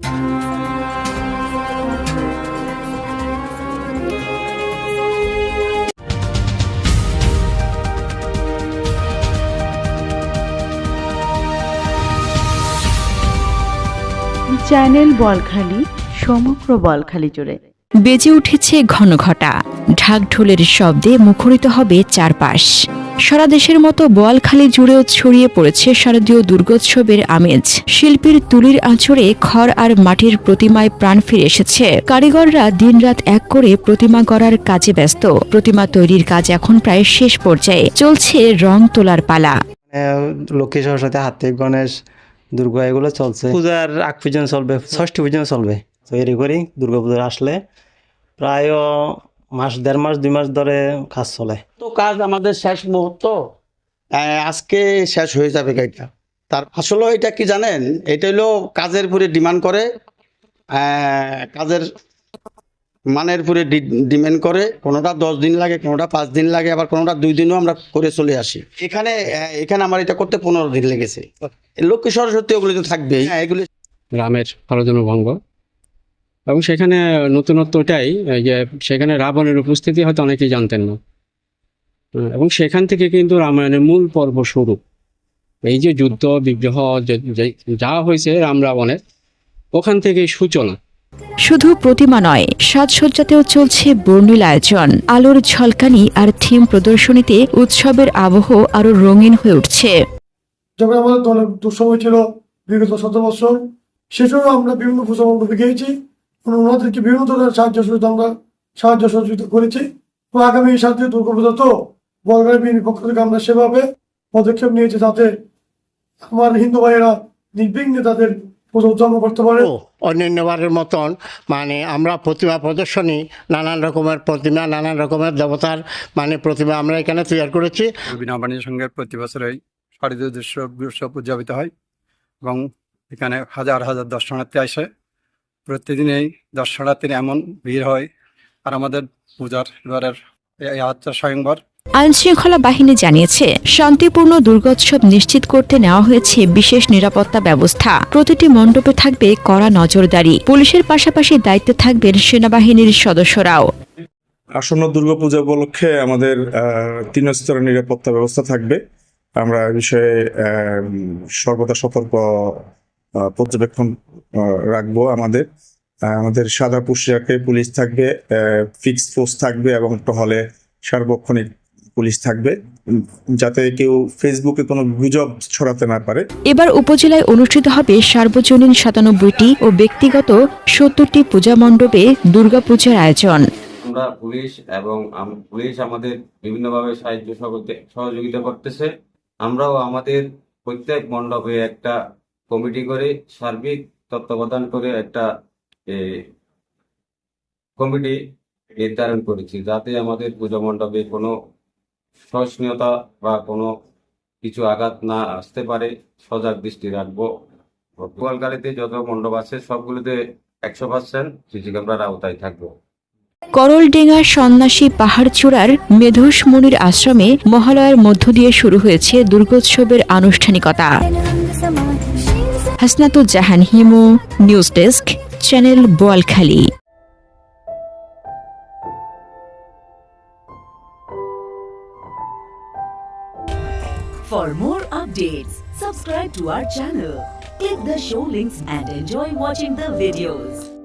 Channel Balkhali সমগ্র বলখালি জুড়ে। বেজে উঠেছে ঘনঘটা ঢাকঢোলের শব্দে মুখরিত হবে চারপাশ। সারা দেশের মতো বোয়ালখালী জুড়েও ছড়িয়ে পড়েছে শারদীয় দুর্গোৎসবের আমেজ। শিল্পীর তুলির আঁচড়ে খড় আর মাটির প্রতিমায় প্রাণ ফিরে এসেছে। কারিগররা দিনরাত এক করে প্রতিমা গড়ার কাজে ব্যস্ত। প্রতিমা তৈরির কাজ এখন প্রায় শেষ পর্যায়ে। চলছে রং তোলার পালা। লক্ষ্মী সরস্বতী হাতে গণেশ দুর্গা এগুলো চলছে। পূজার আগ পর্যন্ত চলবে ষষ্ঠী পর্যন্ত চলবে। তৈরি করি দুর্গা পুজো আসলে। প্রায় মাস দেড় মাস দুই মাস ধরে কাজ চলে। তো কাজ আমাদের শেষ মুহূর্ত? আহ, আজকে শেষ হয়ে যাবে গাড়িটা। তার আসলে এটা কি জানেন? এটা হলো কাজের উপরে ডিমান্ড করে আহ, কাজের মানের উপরে ডিমান্ড করে কোনোটা দশ দিন লাগে কোনোটা পাঁচ দিন লাগে আবার কোনোটা দুই দিনও আমরা করে চলে আসি। এখানে এখানে আমার এটা করতে পনেরো দিন লেগেছে। লক্ষ্মী সরস্বতী ওগুলো তো থাকবেই। হ্যাঁ এগুলো রামের ষড়যন্ত্রভঙ্গ এবং সেখানে নতুনত্ব ওটাই যে সেখানে রাবণের উপস্থিতি হয়তো অনেকেই জানতেন না। এবং সেখান থেকে কিন্তু রামায়ণের মূল পর্ব শুরু। এই যে যুদ্ধ বিগ্রহ যে- হয়েছে রাম রাবণের ওখান থেকেই সূচনা। শুধু প্রতিমা নয় সাজসজ্জাতেও চলছে বর্ণিল আয়োজন। আলোর ঝলকানি আর থিম প্রদর্শনীতে উৎসবের আবহ আরও রঙিন হয়ে উঠছে। যখন আমাদের দুঃসময় ছিল বিগত শত বছর সেটাও আমরা বিভিন্ন পূজা মণ্ডপে গিয়েছি। ওনাদেরকে বিভিন্ন ধরনের সাহায্য সহযোগিতা আমরা সাহায্য সহযোগিতা করেছি। তো আগামী সাথে দুর্গাপূজা তো বলগাড়ি বিএনপি পক্ষ থেকে আমরা সেভাবে পদক্ষেপ নিয়েছি যাতে আমার হিন্দু ভাইয়েরা নির্বিঘ্নে তাদের অন্যান্যবারের মতন মানে আমরা প্রতিমা প্রদর্শনী নানান রকমের প্রতিমা নানান রকমের দেবতার মানে প্রতিমা আমরা এখানে তৈরি করেছি। বিনা সঙ্গে প্রতি বছরই শারদীয় উৎসব উৎসব উদযাপিত হয় এবং এখানে হাজার হাজার দর্শনার্থী আসে। প্রতিদিনেই দর্শনার্থীর এমন ভিড় হয় আর আমাদের পূজার এবারের এই হচ্ছে স্বয়ংবর। আইনশৃঙ্খলা বাহিনী জানিয়েছে শান্তিপূর্ণ দুর্গোৎসব নিশ্চিত করতে নেওয়া হয়েছে বিশেষ নিরাপত্তা ব্যবস্থা। প্রতিটি মণ্ডপে থাকবে কড়া নজরদারি। পুলিশের পাশাপাশি দায়িত্বে থাকবেন সেনাবাহিনীর সদস্যরাও। আসন্ন দুর্গাপূজা উপলক্ষে আমাদের তিন স্তরের নিরাপত্তা ব্যবস্থা থাকবে। আমরা বিষয়ে সর্বদা সতর্ক পর্যবেক্ষণ রাখব আমাদের। আমাদের সাদা পোশাকে পুলিশ থাকবে ফিক্স ফোর্স থাকবে এবং টহলে সার্বক্ষণিক পুলিশ থাকবে। যাতে কেউ ফেসবুকে কোনো গুজব ছড়াতে না পারে। এবার উপজেলায় অনুষ্ঠিত হবে সার্বজনীন সাতানব্বইটি ও ব্যক্তিগত সত্তরটি পূজা মণ্ডপে দুর্গাপূজার আয়োজন। আমরা পুলিশ এবং পুলিশ আমাদের বিভিন্নভাবে সাহায্য সহযোগিতা- সহযোগিতা করতেছে। আমরাও আমাদের প্রত্যেক মণ্ডপে একটা কমিটি করে সার্বিক তত্ত্বাবধান করে একটা কমিটি নির্ধারণ করেছি যাতে আমাদের পূজা মণ্ডপে কোনো সহনীয়তা বা কোনো কিছু আঘাত না আসতে পারে। সজাগ দৃষ্টি রাখব। গোয়ালকালীতে যত মণ্ডপ আছে, সবগুলোতে একশো পার্সেন্ট সিসি ক্যামেরার আওতায় থাকব। করলডেঙ্গা সন্ন্যাসী পাহাড়চূড়ার মেধোস মুনির আশ্রমে মহালয়ার মধ্য দিয়ে শুরু হয়েছে দুর্গোৎসবের আনুষ্ঠানিকতা। Hasnatuzzahan Himu news desk channel Boalkhali For more updates, subscribe to our channel, click the show links and enjoy watching the videos.